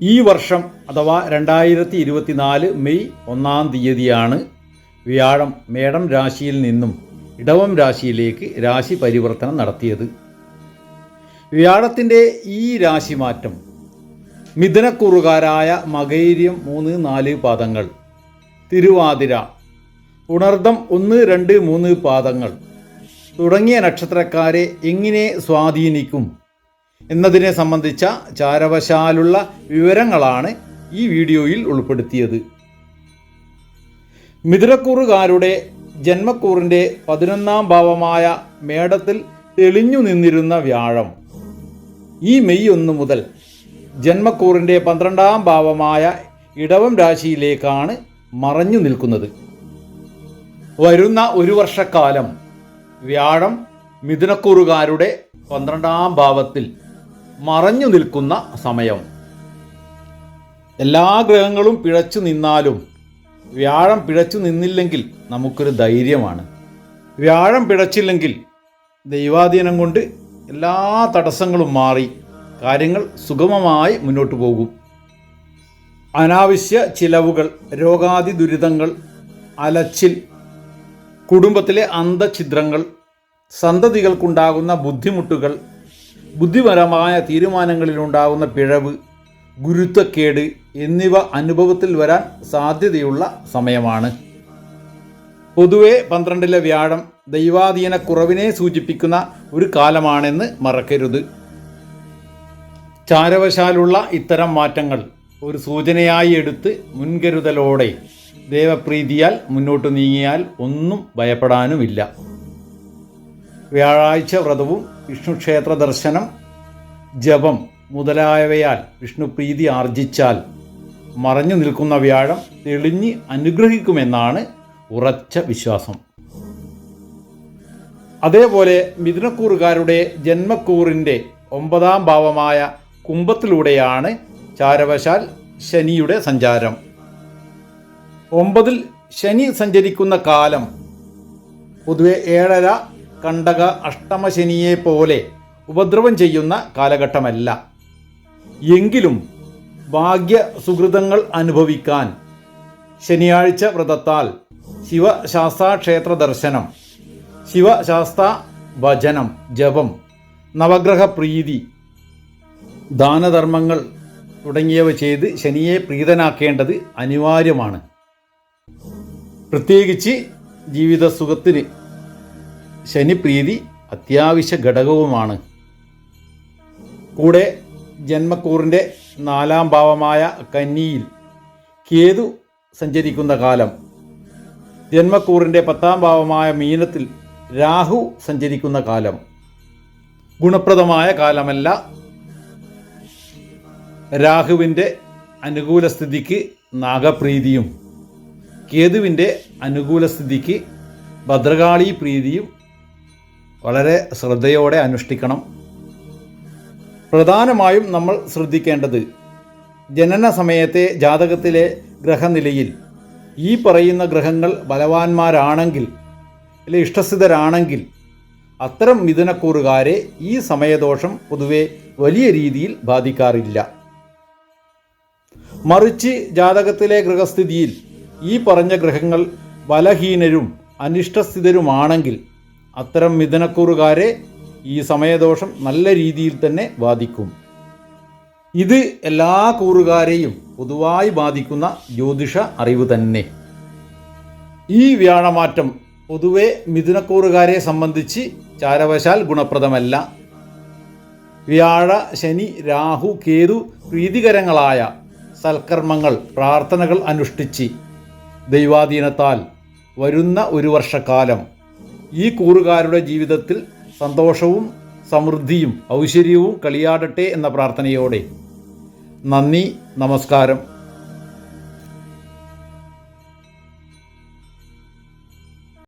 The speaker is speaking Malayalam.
ഈ വർഷം അഥവാ രണ്ടായിരത്തി ഇരുപത്തിനാല് മെയ് ഒന്നാം തീയതിയാണ് വ്യാഴം മേടം രാശിയിൽ നിന്നും ഇടവം രാശിയിലേക്ക് രാശി പരിവർത്തനം നടത്തിയത്. വ്യാഴത്തിന്റെ ഈ രാശിമാറ്റം മിഥുനക്കുറുകാരായ മകൈര്യം മൂന്ന് നാല് പാദങ്ങൾ തിരുവാതിര ഉണർദം ഒന്ന് രണ്ട് മൂന്ന് പാദങ്ങൾ തുടങ്ങിയ നക്ഷത്രക്കാരെ എങ്ങനെ സ്വാധീനിക്കും? എന്നതിനെ സംബന്ധിച്ച ചാരവശാലുള്ള വിവരങ്ങളാണ് ഈ വീഡിയോയിൽ ഉൾപ്പെടുത്തിയത്. മിഥുനക്കൂറുകാരുടെ ജന്മക്കൂറിന്റെ പതിനൊന്നാം ഭാവമായ മേടത്തിൽ തെളിഞ്ഞു നിന്നിരുന്ന വ്യാഴം. ഈ മെയ് ഒന്ന് മുതൽ ജന്മക്കൂറിന്റെ പന്ത്രണ്ടാം ഭാവമായ ഇടവം രാശിയിലേക്കാണ് മറഞ്ഞു നിൽക്കുന്നത്. വരുന്ന ഒരു വർഷക്കാലം വ്യാഴം മിഥുനക്കൂറുകാരുടെ പന്ത്രണ്ടാം ഭാവത്തിൽ മറഞ്ഞു നിൽക്കുന്ന സമയം. എല്ലാ ഗ്രഹങ്ങളും പിഴച്ചു നിന്നാലും വ്യാഴം പിഴച്ചു നിന്നില്ലെങ്കിൽ നമുക്കൊരു ധൈര്യമാണ്. വ്യാഴം പിഴച്ചില്ലെങ്കിൽ ദൈവാധീനം കൊണ്ട് എല്ലാ തടസ്സങ്ങളും മാറി കാര്യങ്ങൾ സുഗമമായി മുന്നോട്ട് പോകും. അനാവശ്യ ചിലവുകൾ രോഗാദി ദുരിതങ്ങൾ അലച്ചിൽ കുടുംബത്തിലെ അന്തഛിദ്രങ്ങൾ സന്തതികൾക്കുണ്ടാകുന്ന ബുദ്ധിമുട്ടുകൾ ബുദ്ധിപരമായ തീരുമാനങ്ങളിലുണ്ടാകുന്ന പിഴവ് ഗുരുത്വക്കേട് എന്നിവ അനുഭവത്തിൽ വരാൻ സാധ്യതയുള്ള സമയമാണ്. പൊതുവെ പന്ത്രണ്ടിലെ വ്യാഴം ദൈവാധീന കുറവിനെ സൂചിപ്പിക്കുന്ന ഒരു കാലമാണെന്ന് മറക്കരുത്. ചാരവശാലുള്ള ഇത്തരം മാറ്റങ്ങൾ ഒരു സൂചനയായി എടുത്ത് മുൻകരുതലോടെ ദേവപ്രീതിയാൽ മുന്നോട്ട് നീങ്ങിയാൽ ഒന്നും ഭയപ്പെടാനുമില്ല. വ്യാഴാഴ്ച വ്രതവും വിഷ്ണുക്ഷേത്ര ദർശനം ജപം മുതലായവയാൽ വിഷ്ണുപ്രീതി ആർജിച്ചാൽ മറഞ്ഞു നിൽക്കുന്ന വ്യാഴം തെളിഞ്ഞ് അനുഗ്രഹിക്കുമെന്നാണ് ഉറച്ച വിശ്വാസം. അതേപോലെ മിഥുനക്കൂറുകാരുടെ ജന്മക്കൂറിന്റെ ഒമ്പതാം ഭാവമായ കുംഭത്തിലൂടെയാണ് ചാരവശാൽ ശനിയുടെ സഞ്ചാരം. ഒമ്പതിൽ ശനി സഞ്ചരിക്കുന്ന കാലം പൊതുവെ ഏഴര കണ്ടക അഷ്ടമശനിയെ പോലെ ഉപദ്രവം ചെയ്യുന്ന കാലഘട്ടമല്ല. എങ്കിലും ഭാഗ്യ സുഹൃതങ്ങൾ അനുഭവിക്കാൻ ശനിയാഴ്ച വ്രതത്താൽ ശിവശാസ്താക്ഷേത്ര ദർശനം ശിവശാസ്ത ഭജനം ജപം നവഗ്രഹ പ്രീതി ദാനധർമ്മങ്ങൾ തുടങ്ങിയവ ചെയ്ത് ശനിയെ പ്രീതനാക്കേണ്ടത് അനിവാര്യമാണ്. പ്രത്യേകിച്ച് ജീവിത സുഖത്തിന് ശനിപ്രീതി അത്യാവശ്യ ഘടകവുമാണ്. കൂടെ ജന്മക്കൂറിന്റെ നാലാം ഭാവമായ കന്നിയിൽ കേതു സഞ്ചരിക്കുന്ന കാലം. ജന്മക്കൂറിന്റെ പത്താം ഭാവമായ മീനത്തിൽ രാഹു സഞ്ചരിക്കുന്ന കാലം. ഗുണപ്രദമായ കാലമല്ല. രാഹുവിന്റെ അനുകൂല സ്ഥിതിക്ക് നാഗപ്രീതിയും കേതുവിന്റെ അനുകൂല സ്ഥിതിക്ക് ഭദ്രകാളി പ്രീതിയും വളരെ ശ്രദ്ധയോടെ അനുഷ്ഠിക്കണം. പ്രധാനമായും നമ്മൾ ശ്രദ്ധിക്കേണ്ടത് ജനന സമയത്തെ ജാതകത്തിലെ ഗ്രഹനിലയിൽ ഈ പറയുന്ന ഗ്രഹങ്ങൾ ബലവാന്മാരാണെങ്കിൽ അല്ലെ ഇഷ്ടസ്ഥിതരാണെങ്കിൽ അത്തരം മിഥുനക്കൂറുകാരെ ഈ സമയദോഷം പൊതുവെ വലിയ രീതിയിൽ ബാധിക്കാറില്ല. മറിച്ച് ജാതകത്തിലെ ഗ്രഹസ്ഥിതിയിൽ ഈ പറഞ്ഞ ഗ്രഹങ്ങൾ ബലഹീനരും അനിഷ്ടസ്ഥിതരുമാണെങ്കിൽ അത്തരം മിഥുനക്കൂറുകാരെ ഈ സമയദോഷം നല്ല രീതിയിൽ തന്നെ ബാധിക്കും. ഇത് എല്ലാ കൂറുകാരെയും പൊതുവായി ബാധിക്കുന്ന ജ്യോതിഷ അറിവ് തന്നെ. ഈ വ്യാഴമാറ്റം പൊതുവെ മിഥുനക്കൂറുകാരെ സംബന്ധിച്ച് ചാരവശാൽ ഗുണപ്രദമല്ല. വ്യാഴ ശനി രാഹു കേതു പ്രീതികരങ്ങളായ സൽക്കർമ്മങ്ങൾ പ്രാർത്ഥനകൾ അനുഷ്ഠിച്ച് ദൈവാധീനത്താൽ വരുന്ന ഒരു വർഷക്കാലം ഈ കൂറുകാരുടെ ജീവിതത്തിൽ സന്തോഷവും സമൃദ്ധിയും ഐശ്വര്യവും കളിയാടട്ടെ എന്ന പ്രാർത്ഥനയോടെ നന്ദി നമസ്കാരം.